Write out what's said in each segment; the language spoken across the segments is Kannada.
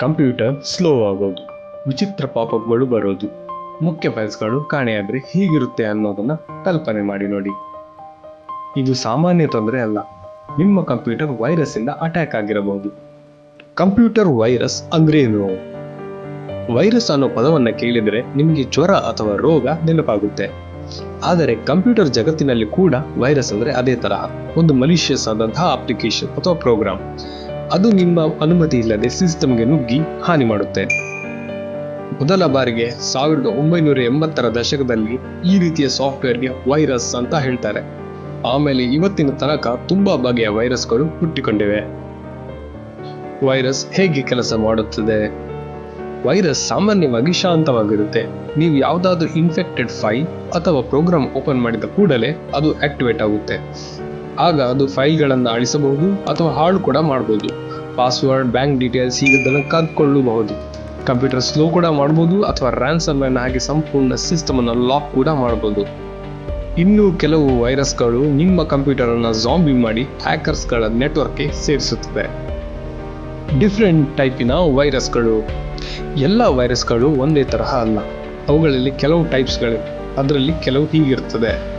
ಕಂಪ್ಯೂಟರ್ ಸ್ಲೋ ಆಗೋದು, ವಿಚಿತ್ರ ಪಾಪಪ್ಗಳು ಬರೋದು, ಮುಖ್ಯ ಫೈಲ್ಸ್ಗಳು ಕಾಣೆಯಾದರೆ ಹೀಗಿರುತ್ತೆ ಅನ್ನೋದನ್ನ ಕಲ್ಪನೆ ಮಾಡಿ ನೋಡಿ. ಇದು ಸಾಮಾನ್ಯ ತೊಂದರೆ ಅಲ್ಲ, ನಿಮ್ಮ ಕಂಪ್ಯೂಟರ್ ವೈರಸ್ಸಿಂದ ಅಟ್ಯಾಕ್ ಆಗಿರಬಹುದು. ಕಂಪ್ಯೂಟರ್ ವೈರಸ್ ಅಂದ್ರೆ ಏನು? ವೈರಸ್ ಅನ್ನೋ ಪದವನ್ನು ಕೇಳಿದರೆ ನಿಮಗೆ ಜ್ವರ ಅಥವಾ ರೋಗ ನೆನಪಾಗುತ್ತೆ. ಆದರೆ ಕಂಪ್ಯೂಟರ್ ಜಗತ್ತಿನಲ್ಲಿ ಕೂಡ ವೈರಸ್ ಅಂದ್ರೆ ಅದೇ ತರಹ, ಒಂದು ಮಲಿಷಿಯಸ್ ಆದಂತಹ ಅಪ್ಲಿಕೇಶನ್ ಅಥವಾ ಪ್ರೋಗ್ರಾಮ್ ಅದು ನಿಮ್ಮ ಅನುಮತಿ ಇಲ್ಲದೆ ಸಿಸ್ಟಮ್ಗೆ ನುಗ್ಗಿ ಹಾನಿ ಮಾಡುತ್ತೆ. ಮೊದಲ ಬಾರಿಗೆ ಸಾವಿರದ ಒಂಬೈನೂರ ಎಂಬತ್ತರ ದಶಕದಲ್ಲಿ ಈ ರೀತಿಯ ಸಾಫ್ಟ್ವೇರ್ಗೆ ವೈರಸ್ ಅಂತ ಹೇಳ್ತಾರೆ. ಆಮೇಲೆ ಇವತ್ತಿನ ತನಕ ತುಂಬಾ ಬಗೆಯ ವೈರಸ್ಗಳು ಹುಟ್ಟಿಕೊಂಡಿವೆ. ವೈರಸ್ ಹೇಗೆ ಕೆಲಸ ಮಾಡುತ್ತದೆ? ವೈರಸ್ ಸಾಮಾನ್ಯವಾಗಿ ಶಾಂತವಾಗಿರುತ್ತೆ. ನೀವು ಯಾವುದಾದ್ರೂ ಇನ್ಫೆಕ್ಟೆಡ್ ಫೈಲ್ ಅಥವಾ ಪ್ರೋಗ್ರಾಮ್ ಓಪನ್ ಮಾಡಿದ ಕೂಡಲೇ ಅದು ಆಕ್ಟಿವೇಟ್ ಆಗುತ್ತೆ. ಆಗ ಅದು ಫೈಲ್ಗಳನ್ನು ಅಳಿಸಬಹುದು ಅಥವಾ ಹಾಳು ಕೂಡ ಮಾಡಬಹುದು ಪಾಸ್ವರ್ಡ್, ಬ್ಯಾಂಕ್ ಡೀಟೇಲ್ಸ್ ಹೀಗದನ್ನು ಕದ್ಕೊಳ್ಳಬಹುದು. ಕಂಪ್ಯೂಟರ್ ಸ್ಲೋ ಕೂಡ ಮಾಡ್ಬೋದು ಅಥವಾ ರ್ಯಾನ್ಸಮ್ ಹಾಗೆ ಸಂಪೂರ್ಣ ಸಿಸ್ಟಮ್ ಅನ್ನು ಲಾಕ್ ಕೂಡ ಮಾಡಬಹುದು ಇನ್ನು ಕೆಲವು ವೈರಸ್ಗಳು ನಿಮ್ಮ ಕಂಪ್ಯೂಟರ್ ಅನ್ನು ಜಾಂಬಿ ಮಾಡಿ ಹ್ಯಾಕರ್ಸ್ಗಳ ನೆಟ್ವರ್ಕ್ಗೆ ಸೇರಿಸುತ್ತದೆ. ಡಿಫ್ರೆಂಟ್ ಟೈಪಿನ ವೈರಸ್ಗಳು. ಎಲ್ಲ ವೈರಸ್ಗಳು ಒಂದೇ ತರಹ ಅಲ್ಲ. ಅವುಗಳಲ್ಲಿ ಕೆಲವು ಟೈಪ್ಸ್ಗಳಿವೆ. ಅದರಲ್ಲಿ ಕೆಲವು ಹೀಗಿರ್ತದೆ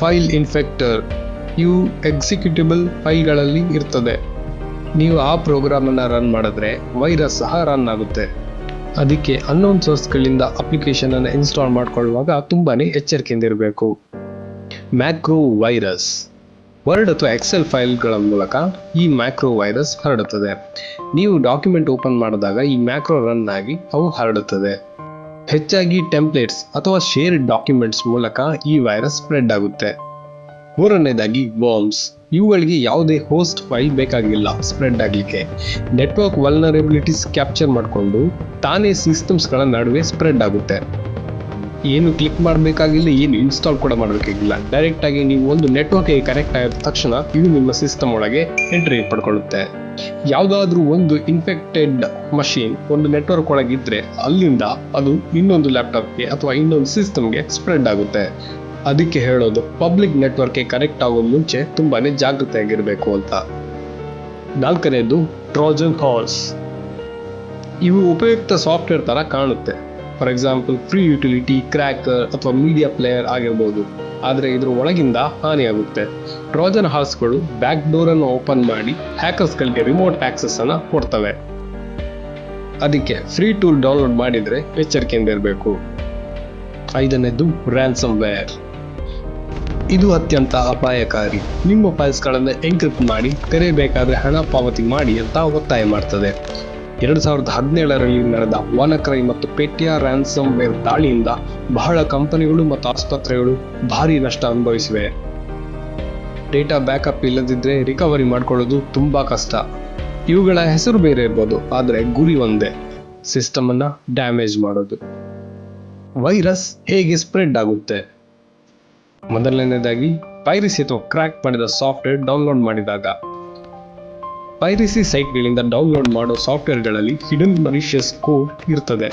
ಫೈಲ್ ಇನ್ಫೆಕ್ಟರ್. ಇವು ಎಕ್ಸಿಕ್ಯೂಟಿಬಲ್ ಫೈಲ್ಗಳಲ್ಲಿ ಇರ್ತದೆ. ನೀವು ಆ ಪ್ರೋಗ್ರಾಮನ್ನು ರನ್ ಮಾಡಿದ್ರೆ ವೈರಸ್ ಸಹ ರನ್ ಆಗುತ್ತೆ. ಅದಕ್ಕೆ ಅನ್ನೋನ್ ಸೋರ್ಸ್ಗಳಿಂದ ಅಪ್ಲಿಕೇಶನ್ ಅನ್ನು ಇನ್ಸ್ಟಾಲ್ ಮಾಡ್ಕೊಳ್ಳುವಾಗ ತುಂಬಾ ಎಚ್ಚರಿಕೆಯಿಂದ ಇರಬೇಕು. ಮ್ಯಾಕ್ರೋ ವೈರಸ್ ವರ್ಡ್ ಅಥವಾ ಎಕ್ಸೆಲ್ ಫೈಲ್ಗಳ ಮೂಲಕ ಈ ಮ್ಯಾಕ್ರೋ ವೈರಸ್ ಹರಡುತ್ತದೆ. ನೀವು ಡಾಕ್ಯುಮೆಂಟ್ ಓಪನ್ ಮಾಡಿದಾಗ ಈ ಮ್ಯಾಕ್ರೋ ರನ್ ಆಗಿ ಅವು ಹರಡುತ್ತದೆ. ಹೆಚ್ಚಾಗಿ ಟೆಂಪ್ಲೇಟ್ಸ್ ಅಥವಾ ಶೇರ್ಡ್ ಡಾಕ್ಯುಮೆಂಟ್ಸ್ ಮೂಲಕ ಈ ವೈರಸ್ ಸ್ಪ್ರೆಡ್ ಆಗುತ್ತೆ. ಮೂರನೇದಾಗಿ ವರ್ಮ್ಸ್ ಇವುಗಳಿಗೆ ಯಾವುದೇ ಹೋಸ್ಟ್ ಫೈಲ್ ಬೇಕಾಗಿಲ್ಲ ಸ್ಪ್ರೆಡ್ ಆಗಲಿಕ್ಕೆ. ನೆಟ್ವರ್ಕ್ ವಲ್ನರೇಬಿಲಿಟೀಸ್ ಕ್ಯಾಪ್ಚರ್ ಮಾಡಿಕೊಂಡು, ತಾನೇ ಸಿಸ್ಟಮ್ಸ್ಗಳ ನಡುವೆ ಸ್ಪ್ರೆಡ್ ಆಗುತ್ತೆ. ಏನು ಕ್ಲಿಕ್ ಮಾಡಬೇಕಾಗಿಲ್ಲ, ಏನು ಇನ್ಸ್ಟಾಲ್ ಕೂಡ ಮಾಡಬೇಕಾಗಿಲ್ಲ. ಡೈರೆಕ್ಟ್ ಆಗಿ ನೀವು ಒಂದು ನೆಟ್ವರ್ಕ್ಗೆ ಕನೆಕ್ಟ್ ಆಗಿದ ತಕ್ಷಣ ಇದು ನಿಮ್ಮ ಸಿಸ್ಟಮ್ ಒಳಗೆ ಎಂಟ್ರಿ ಪಡ್ಕೊಳ್ಳುತ್ತೆ. ಯಾವುದಾದ್ರೂ ಒಂದು ಇನ್ಫೆಕ್ಟೆಡ್ ಮಷೀನ್ ಒಂದು ನೆಟ್ವರ್ಕ್ ಒಳಗಿದ್ರೆ ಅಲ್ಲಿಂದ ಅದು ಇನ್ನೊಂದು ಲ್ಯಾಪ್ಟಾಪ್ಗೆ ಅಥವಾ ಇನ್ನೊಂದು ಸಿಸ್ಟಮ್ಗೆ ಸ್ಪ್ರೆಡ್ ಆಗುತ್ತೆ. ಅದಕ್ಕೆ ಹೇಳೋದು ಪಬ್ಲಿಕ್ ನೆಟ್ವರ್ಕ್ಗೆ ಕನೆಕ್ಟ್ ಆಗೋ ಮುಂಚೆ ತುಂಬಾನೇ ಜಾಗೃತೆಯಾಗಿರಬೇಕು ಅಂತ. ನಾಲ್ಕನೇದು ಟ್ರೋಜನ್ ಹಾರ್ಸ್ ಇವು ಉಪಯುಕ್ತ ಸಾಫ್ಟ್ವೇರ್ ತರ ಕಾಣುತ್ತೆ. For example free utility cracker ಅಥವಾ ಮೀಡಿಯಾ ಪ್ಲೇಯರ್ ಆಗಿರ್ಬೋದು. ಆದರೆ ಇದರ ಒಳಗಿಂದ ಹಾನಿಯಾಗುತ್ತೆ. ಟ್ರೋಜನ್ ಹಾರ್ಸ್ಗಳು ಬ್ಯಾಕ್ ಡೋರ್ ಅನ್ನು ಓಪನ್ ಮಾಡಿ ಹ್ಯಾಕರ್ಸ್ಗಳಿಗೆ ರಿಮೋಟ್ ಆಕ್ಸೆಸ್ ಅನ್ನ ಕೊಡ್ತವೆ. ಅದಕ್ಕೆ ಫ್ರೀ ಟೂಲ್ ಡೌನ್ಲೋಡ್ ಮಾಡಿದ್ರೆ ಎಚ್ಚರಿಕೆಯಿಂದ ಇರಬೇಕು ಐದನೇದು ರ್ಯಾನ್ಸಮ್ ವೇರ್ ಇದು ಅತ್ಯಂತ ಅಪಾಯಕಾರಿ. ನಿಮ್ಮ ಫೈಲ್ಸ್ಗಳನ್ನು ಎನ್ಕ್ರಿಪ್ಟ್ ಮಾಡಿ, ತೆರೆಯಬೇಕಾದ್ರೆ ಹಣ ಪಾವತಿ ಮಾಡಿ ಅಂತ ಒತ್ತಾಯ ಮಾಡ್ತದೆ. ಎರಡು ಸಾವಿರದ ಹದಿನೇಳರಲ್ಲಿ ನಡೆದ ವಾನಕ್ರೈ ಮತ್ತು ಪೆಟ್ಟಿಯಾ ರ್ಯಾನ್ಸಮ್ ವೇರ್ ದಾಳಿಯಿಂದ ಬಹಳ ಕಂಪನಿಗಳು ಮತ್ತು ಆಸ್ಪತ್ರೆಗಳು ಭಾರಿ ನಷ್ಟ ಅನುಭವಿಸಿವೆ. ಡೇಟಾ ಬ್ಯಾಕಪ್ ಇಲ್ಲದಿದ್ದರೆ ರಿಕವರಿ ಮಾಡ್ಕೊಳ್ಳೋದು ತುಂಬಾ ಕಷ್ಟ. ಇವುಗಳ ಹೆಸರು ಬೇರೆ ಇರ್ಬೋದು, ಆದರೆ ಗುರಿ ಒಂದೇ, ಸಿಸ್ಟಮನ್ನು ಡ್ಯಾಮೇಜ್ ಮಾಡೋದು. ವೈರಸ್ ಹೇಗೆ ಸ್ಪ್ರೆಡ್ ಆಗುತ್ತೆ? ಮೊದಲನೇದಾಗಿ ಪೈರಿಸಿ ಅಥವಾ ಕ್ರ್ಯಾಕ್ ಮಾಡಿದ ಸಾಫ್ಟ್ವೇರ್ ಡೌನ್ಲೋಡ್ ಮಾಡಿದಾಗ. ಪೈರಿಸಿ ಸೈಟ್ಗಳಿಂದ ಡೌನ್ಲೋಡ್ ಮಾಡೋ ಸಾಫ್ಟ್ವೇರ್ಗಳಲ್ಲಿ ಹಿಡನ್ ಮರಿಷಿಯಸ್ ಕೋಡ್ ಇರ್ತದೆ.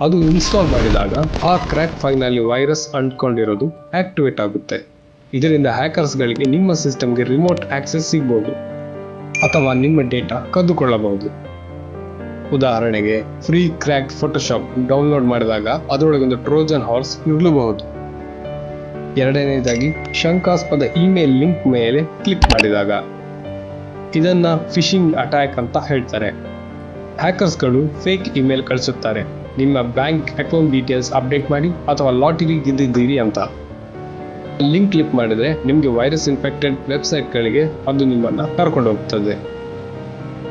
ಅದು ಇನ್ಸ್ಟಾಲ್ ಮಾಡಿದಾಗ ಆ ಕ್ರ್ಯಾಕ್ ಫೈಲ್ನಲ್ಲಿ ವೈರಸ್ ಅಂಟ್ಕೊಂಡಿರೋದು ಆಕ್ಟಿವೇಟ್ ಆಗುತ್ತೆ. ಇದರಿಂದ ಹ್ಯಾಕರ್ಸ್ಗಳಿಗೆ ನಿಮ್ಮ ಸಿಸ್ಟಮ್ಗೆ ರಿಮೋಟ್ ಆಕ್ಸೆಸ್ ಸಿಗ್ಬೋದು. ಅಥವಾ ನಿಮ್ಮ ಡೇಟಾ ಕದ್ದುಕೊಳ್ಳಬಹುದು. ಉದಾಹರಣೆಗೆ ಫ್ರೀ ಕ್ರ್ಯಾಕ್ ಫೋಟೋಶಾಪ್ ಡೌನ್ಲೋಡ್ ಮಾಡಿದಾಗ ಅದರೊಳಗೊಂದು ಟ್ರೋಜನ್ ಹಾರ್ಸ್ ಇರಲೂಬಹುದು. ಎರಡನೇದಾಗಿ ಶಂಕಾಸ್ಪದ ಇಮೇಲ್ ಲಿಂಕ್ ಮೇಲೆ ಕ್ಲಿಕ್ ಮಾಡಿದಾಗ ಇದನ್ನ ಫಿಶಿಂಗ್ ಅಟ್ಯಾಕ್ ಅಂತ ಹೇಳ್ತಾರೆ. ಹ್ಯಾಕರ್ಸ್ಗಳು ಫೇಕ್ ಇಮೇಲ್ ಕಳಿಸುತ್ತಾರೆ. ನಿಮ್ಮ ಬ್ಯಾಂಕ್ ಅಕೌಂಟ್ ಡೀಟೇಲ್ಸ್ ಅಪ್ಡೇಟ್ ಮಾಡಿ ಅಥವಾ ಲಾಟರಿ ಗೆದ್ದಿದ್ದೀರಿ ಅಂತ. ಲಿಂಕ್ ಕ್ಲಿಕ್ ಮಾಡಿದ್ರೆ ನಿಮಗೆ ವೈರಸ್ ಇನ್ಫೆಕ್ಟೆಡ್ ವೆಬ್ಸೈಟ್ಗಳಿಗೆ ಅದು ನಿಮ್ಮನ್ನು ಕರ್ಕೊಂಡು ಹೋಗ್ತದೆ.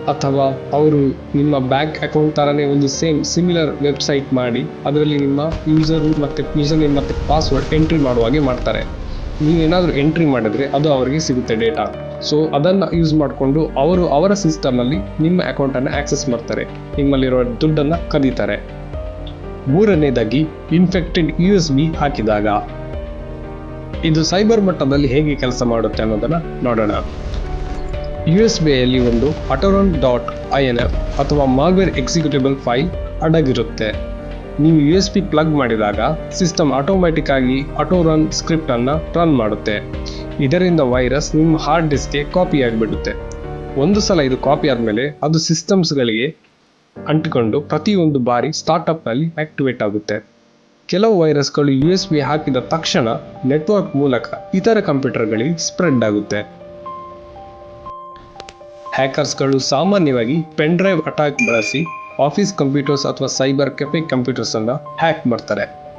ಅಥವಾ ಅವರು ನಿಮ್ಮ ಬ್ಯಾಂಕ್ ಅಕೌಂಟ್ ಥರನೇ ಒಂದು ಸೇಮ್ ಸಿಮಿಲರ್ ವೆಬ್ಸೈಟ್ ಮಾಡಿ, ಅದರಲ್ಲಿ ನಿಮ್ಮ ಯೂಸರ್ ಮತ್ತು ಯೂಸರ್ ನೇಮ್ ಮತ್ತು ಪಾಸ್ವರ್ಡ್ ಎಂಟ್ರಿ ಮಾಡುವ ಹಾಗೆ ಮಾಡ್ತಾರೆ. ನೀವೇನಾದರೂ ಎಂಟ್ರಿ ಮಾಡಿದ್ರೆ ಅದು ಅವರಿಗೆ ಸಿಗುತ್ತೆ ಡೇಟಾ. ಸೊ, ಅದನ್ನು ಯೂಸ್ ಮಾಡಿಕೊಂಡು ಅವರು ಅವರ ಸಿಸ್ಟಮ್ನಲ್ಲಿ ನಿಮ್ಮ ಅಕೌಂಟನ್ನು ಆಕ್ಸೆಸ್ ಮಾಡ್ತಾರೆ. ನಿಮ್ಮಲ್ಲಿರೋ ದುಡ್ಡನ್ನು ಕದೀತಾರೆ. ಮೂರನೇದಾಗಿ, ಇನ್ಫೆಕ್ಟೆಡ್ ಯು ಎಸ್ ಬಿ ಹಾಕಿದಾಗ. ಇದು ಸೈಬರ್ ಮಟ್ಟದಲ್ಲಿ ಹೇಗೆ ಕೆಲಸ ಮಾಡುತ್ತೆ ಅನ್ನೋದನ್ನು ನೋಡೋಣ. ಯು ಎಸ್ ಬಿಯಲ್ಲಿ ಒಂದು autorun dot I N F ಅಥವಾ ಮಾಲ್ವೇರ್ ಎಕ್ಸಿಕ್ಯೂಟಿಬಲ್ ಫೈಲ್ ಅಡಗಿರುತ್ತೆ. ನೀವು ಯು ಎಸ್ ಪಿ ಪ್ಲಗ್ ಮಾಡಿದಾಗ ಸಿಸ್ಟಮ್ ಆಟೋಮ್ಯಾಟಿಕ್ ಆಗಿ ಆಟೋರನ್ ಸ್ಕ್ರಿಪ್ಟ್ ಅನ್ನ ರನ್ ಮಾಡುತ್ತೆ. ಇದರಿಂದ ವೈರಸ್ ನಿಮ್ಮ ಹಾರ್ಡ್ ಡಿಸ್ಕ್ಗೆ ಕಾಪಿ ಆಗಿಬಿಡುತ್ತೆ. ಒಂದು ಸಲ ಇದು ಕಾಪಿ ಆದಮೇಲೆ ಅದು ಸಿಸ್ಟಮ್ಸ್ಗಳಿಗೆ ಅಂಟಿಕೊಂಡು ಪ್ರತಿಯೊಂದು ಬಾರಿ ಸ್ಟಾರ್ಟ್ಅಪ್ನಲ್ಲಿ ಆಕ್ಟಿವೇಟ್ ಆಗುತ್ತೆ. ಕೆಲವು ವೈರಸ್ಗಳು ಯು ಎಸ್ ಬಿ ಹಾಕಿದ ತಕ್ಷಣ ನೆಟ್ವರ್ಕ್ ಮೂಲಕ ಇತರ ಕಂಪ್ಯೂಟರ್ಗಳಿಗೆ ಸ್ಪ್ರೆಡ್ ಆಗುತ್ತೆ. ಹ್ಯಾಕರ್ಸ್ಗಳು ಸಾಮಾನ್ಯವಾಗಿ ಪೆನ್ ಡ್ರೈವ್ ಅಟ್ಯಾಕ್ ಬಳಸಿ ಆಫೀಸ್ ಕಂಪ್ಯೂಟರ್ಸ್ ಅಥವಾ ಸೈಬರ್ ಕೆಫೆ ಕಂಪ್ಯೂಟರ್ಸ್ ಅನ್ನು ಹ್ಯಾಕ್ ಮಾಡ್ತಾರೆ.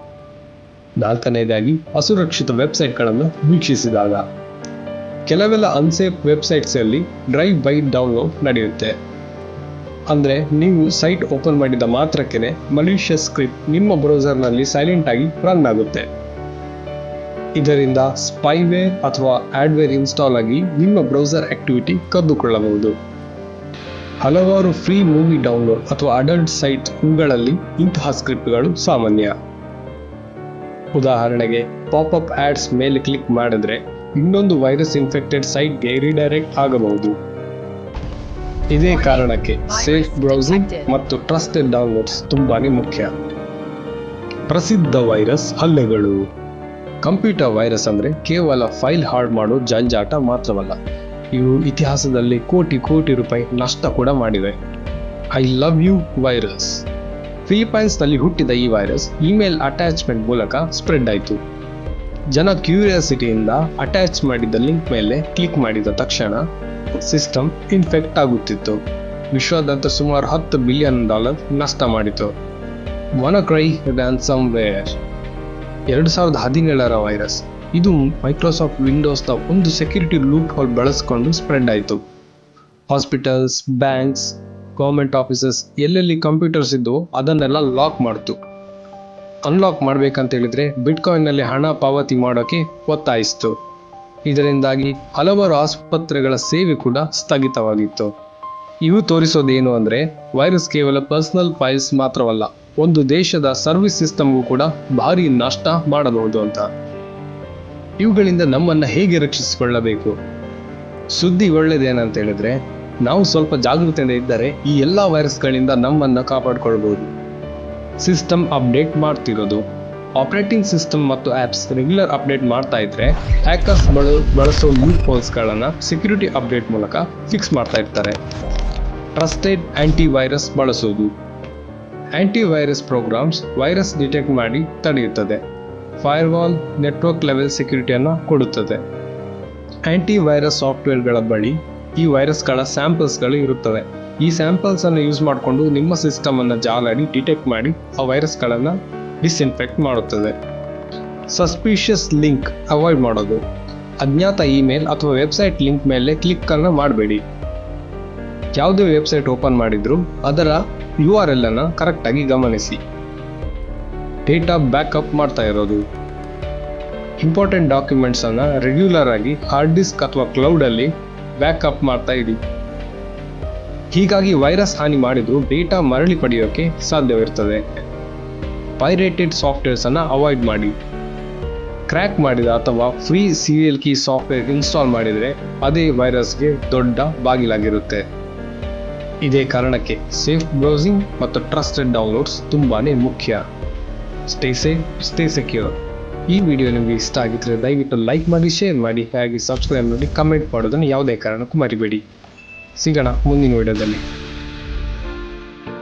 ನಾಲ್ಕನೇದಾಗಿ, ಅಸುರಕ್ಷಿತ ವೆಬ್ಸೈಟ್ಗಳನ್ನು ವೀಕ್ಷಿಸಿದಾಗ. ಕೆಲವೆಲ್ಲ ಅನ್ಸೇಫ್ ವೆಬ್ಸೈಟ್ಸ್ ಅಲ್ಲಿ ಡ್ರೈವ್ ಬೈ ಡೌನ್ಲೋಡ್ ನಡೆಯುತ್ತೆ. ಅಂದ್ರೆ, ನೀವು ಸೈಟ್ ಓಪನ್ ಮಾಡಿದ ಮಾತ್ರಕ್ಕೆ ಮಲೇಷಿಯಸ್ ಸ್ಕ್ರಿಪ್ಟ್ ನಿಮ್ಮ ಬ್ರೌಸರ್ನಲ್ಲಿ ಸೈಲೆಂಟ್ ಆಗಿ ರನ್ ಆಗುತ್ತೆ. ಇದರಿಂದ ಸ್ಪೈವೇರ್ ಅಥವಾ ಆಡ್ವೇರ್ ಇನ್ಸ್ಟಾಲ್ ಆಗಿ ನಿಮ್ಮ ಬ್ರೌಸರ್ ಆಕ್ಟಿವಿಟಿ ಕದ್ದುಕೊಳ್ಳಬಹುದು. ಹಲವಾರು ಫ್ರೀ ಮೂವಿ ಡೌನ್ಲೋಡ್ ಅಥವಾ ಅಡಲ್ಟ್ ಸೈಟ್ ಇವುಗಳಲ್ಲಿ ಇಂತಹ ಸ್ಕ್ರಿಪ್ಟ್ಗಳು ಸಾಮಾನ್ಯ. ಉದಾಹರಣೆಗೆ ಪಾಪ್ಅಪ್ ಆಡ್ಸ್ ಮೇಲೆ ಕ್ಲಿಕ್ ಮಾಡಿದ್ರೆ ಇನ್ನೊಂದು ವೈರಸ್ ಇನ್ಫೆಕ್ಟೆಡ್ ಸೈಟ್ಗೆ ರಿಡೈರೆಕ್ಟ್ ಆಗಬಹುದು. ಇದೇ ಕಾರಣಕ್ಕೆ ಸೇಫ್ ಬ್ರೌಸಿಂಗ್ ಮತ್ತು ಟ್ರಸ್ಟೆಡ್ ಡೌನ್ಲೋಡ್ಸ್ ತುಂಬಾನೇ ಮುಖ್ಯ. ಪ್ರಸಿದ್ಧ ವೈರಸ್ ಹಲ್ಲೆಗಳು. ಕಂಪ್ಯೂಟರ್ ವೈರಸ್ ಅಂದರೆ ಕೇವಲ ಫೈಲ್ ಹಾರ್ಡ್ ಮಾಡೋ ಜಂಜಾಟ ಮಾತ್ರವಲ್ಲ ಇವು ಇತಿಹಾಸದಲ್ಲಿ ಕೋಟಿ ಕೋಟಿ ರೂಪಾಯಿ ನಷ್ಟ ಕೂಡ ಮಾಡಿವೆ. I love you virus. ಫಿಲಿಪೈನ್ಸ್ನಲ್ಲಿ ಹುಟ್ಟಿದ ಈ ವೈರಸ್ ಇಮೇಲ್ ಅಟ್ಯಾಚ್ಮೆಂಟ್ ಮೂಲಕ ಸ್ಪ್ರೆಡ್ ಆಯಿತು. ಜನ ಕ್ಯೂರಿಯಾಸಿಟಿಯಿಂದ ಅಟ್ಯಾಚ್ ಮಾಡಿದ ಲಿಂಕ್ ಮೇಲೆ ಕ್ಲಿಕ್ ಮಾಡಿದ ತಕ್ಷಣ ಸಿಸ್ಟಮ್ ಇನ್ಫೆಕ್ಟ್ ಆಗುತ್ತಿತ್ತು. ವಿಶ್ವಾದ್ಯಂತ ಸುಮಾರು ಹತ್ತು ಬಿಲಿಯನ್ ಡಾಲರ್ ನಷ್ಟ ಮಾಡಿತು. ವನಕ್ರೈ ರ್ಯಾನ್ಸಮ್ ವೇರ್ ಎರಡು ಸಾವಿರದ ಹದಿನೇಳರ ವೈರಸ್ ಇದು ಮೈಕ್ರೋಸಾಫ್ಟ್ ವಿಂಡೋಸ್ನ ಒಂದು ಸೆಕ್ಯೂರಿಟಿ ಲೂಪ್ ಹೋಲ್ ಬಳಸಿಕೊಂಡು ಸ್ಪ್ರೆಡ್ ಆಯಿತು. ಹಾಸ್ಪಿಟಲ್ಸ್ ಬ್ಯಾಂಕ್ಸ್ ಗೌರ್ಮೆಂಟ್ ಆಫೀಸಸ್ ಎಲ್ಲೆಲ್ಲಿ ಕಂಪ್ಯೂಟರ್ಸ್ ಇದ್ದವು ಅದನ್ನೆಲ್ಲ ಲಾಕ್ ಮಾಡ್ತು. ಅನ್ಲಾಕ್ ಮಾಡಬೇಕಂತ ಹೇಳಿದ್ರೆ ಬಿಟ್ಕಾಯಿನ್ನಲ್ಲಿ ಹಣ ಪಾವತಿ ಮಾಡೋಕ್ಕೆ ಒತ್ತಾಯಿಸ್ತು. ಇದರಿಂದಾಗಿ ಹಲವಾರು ಆಸ್ಪತ್ರೆಗಳ ಸೇವೆ ಕೂಡ ಸ್ಥಗಿತವಾಗಿತ್ತು. ಇವು ತೋರಿಸೋದೇನು ಅಂದರೆ ವೈರಸ್ ಕೇವಲ ಪರ್ಸನಲ್ ಫೈಲ್ಸ್ ಮಾತ್ರವಲ್ಲ ಒಂದು ದೇಶದ ಸರ್ವಿಸ್ ಸಿಸ್ಟಮ್ಗೂ ಕೂಡ ಭಾರಿ ನಷ್ಟ ಮಾಡಬಹುದು ಅಂತ. ಇವುಗಳಿಂದ ನಮ್ಮನ್ನು ಹೇಗೆ ರಕ್ಷಿಸಿಕೊಳ್ಳಬೇಕು? ಸುದ್ದಿ ಒಳ್ಳೆಯದೇನಂತ ಹೇಳಿದ್ರೆ ನಾವು ಸ್ವಲ್ಪ ಜಾಗೃತೆಯಿಂದ ಇದ್ದರೆ ಈ ಎಲ್ಲ ವೈರಸ್ಗಳಿಂದ ನಮ್ಮನ್ನು ಕಾಪಾಡಿಕೊಳ್ಬಹುದು. ಸಿಸ್ಟಮ್ ಅಪ್ಡೇಟ್ ಮಾಡ್ತಿರೋದು. ಆಪರೇಟಿಂಗ್ ಸಿಸ್ಟಮ್ ಮತ್ತು ಆ್ಯಪ್ಸ್ ರೆಗ್ಯುಲರ್ ಅಪ್ಡೇಟ್ ಮಾಡ್ತಾ ಇದ್ರೆ ಹ್ಯಾಕರ್ಸ್ ಬಳ, ಬಳಸೋ ಲೂಪ್ ಫೋನ್ಸ್ಗಳನ್ನು ಸೆಕ್ಯೂರಿಟಿ ಅಪ್ಡೇಟ್ ಮೂಲಕ ಫಿಕ್ಸ್ ಮಾಡ್ತಾ ಇರ್ತಾರೆ. ಟ್ರಸ್ಟೆಡ್ ಆ್ಯಂಟಿ ವೈರಸ್ ಬಳಸೋದು. Antivirus programs virus detect ಮಾಡಿ ತಡೆಯುತ್ತದೆ. ಫೈರ್ವಾಲ್ ನೆಟ್ವರ್ಕ್ ಲೆವೆಲ್ ಸೆಕ್ಯೂರಿಟಿಯನ್ನು ಕೊಡುತ್ತದೆ. ಆಂಟಿ ವೈರಸ್ ಸಾಫ್ಟ್ವೇರ್ಗಳ ಬಳಿ ಈ ವೈರಸ್ಗಳ ಸ್ಯಾಂಪಲ್ಸ್ಗಳು ಇರುತ್ತವೆ. ಈ ಸ್ಯಾಂಪಲ್ಸನ್ನು ಯೂಸ್ ಮಾಡಿಕೊಂಡು ನಿಮ್ಮ ಸಿಸ್ಟಮ್ ಅನ್ನು ಜಾಲಾಡಿ ಡಿಟೆಕ್ಟ್ ಮಾಡಿ ಆ ವೈರಸ್ಗಳನ್ನು ಡಿಸ್ಇನ್ಫೆಕ್ಟ್ ಮಾಡುತ್ತದೆ. ಸಸ್ಪಿಷಿಯಸ್ ಲಿಂಕ್ ಅವಾಯ್ಡ್ ಮಾಡೋದು. ಅಜ್ಞಾತ ಇಮೇಲ್ ಅಥವಾ ವೆಬ್ಸೈಟ್ ಲಿಂಕ್ ಮೇಲೆ ಕ್ಲಿಕ್ ಅನ್ನು ಮಾಡಬೇಡಿ. ಯಾವುದೇ ವೆಬ್ಸೈಟ್ ಓಪನ್ ಮಾಡಿದ್ರು ಅದರ ಯು ಆರ್ ಎಲ್ ಅನ್ನು ಕರೆಕ್ಟಾಗಿ ಗಮನಿಸಿ. ಡೇಟಾ ಬ್ಯಾಕಪ್ ಮಾಡ್ತಾ ಇರೋದು. ಇಂಪಾರ್ಟೆಂಟ್ ಡಾಕ್ಯುಮೆಂಟ್ಸನ್ನು ರೆಗ್ಯುಲರ್ ಆಗಿ ಹಾರ್ಡ್ ಡಿಸ್ಕ್ ಅಥವಾ ಕ್ಲೌಡಲ್ಲಿ ಬ್ಯಾಕಪ್ ಮಾಡ್ತಾ ಇಡಿ ಹೀಗಾಗಿ ವೈರಸ್ ಹಾನಿ ಮಾಡಿದ್ರು ಡೇಟಾ ಮರಳಿ ಪಡೆಯೋಕೆ ಸಾಧ್ಯವಿರ್ತದೆ. ಪೈರೇಟೆಡ್ ಸಾಫ್ಟ್ವೇರ್ಸ್ ಅನ್ನ ಅವಾಯ್ಡ್ ಮಾಡಿ. ಕ್ರ್ಯಾಕ್ ಮಾಡಿದ ಅಥವಾ free serial key software install ಮಾಡಿದರೆ ಅದೇ ವೈರಸ್ಗೆ ದೊಡ್ಡ ಬಾಗಿಲಾಗಿರುತ್ತೆ. ಇದೇ ಕಾರಣಕ್ಕೆ ಸೇಫ್ ಬ್ರೌಸಿಂಗ್ ಮತ್ತು ಟ್ರಸ್ಟೆಡ್ ಡೌನ್ಲೋಡ್ಸ್ ತುಂಬಾನೇ ಮುಖ್ಯ. ಸ್ಟೇ ಸೇಫ್ ಸ್ಟೇ ಸೆಕ್ಯೂರ್ ಈ ವಿಡಿಯೋ ನಿಮಗೆ ಇಷ್ಟ ಆಗಿದ್ರೆ ದಯವಿಟ್ಟು ಲೈಕ್ ಮಾಡಿ ಶೇರ್ ಮಾಡಿ, ಹಾಗೆ ಸಬ್ಸ್ಕ್ರೈಬ್ ಮಾಡಿ ಕಮೆಂಟ್ ಮಾಡೋದನ್ನು ಯಾವುದೇ ಕಾರಣಕ್ಕೂ ಮರಿಬೇಡಿ. ಸಿಗೋಣ ಮುಂದಿನ ವಿಡಿಯೋದಲ್ಲಿ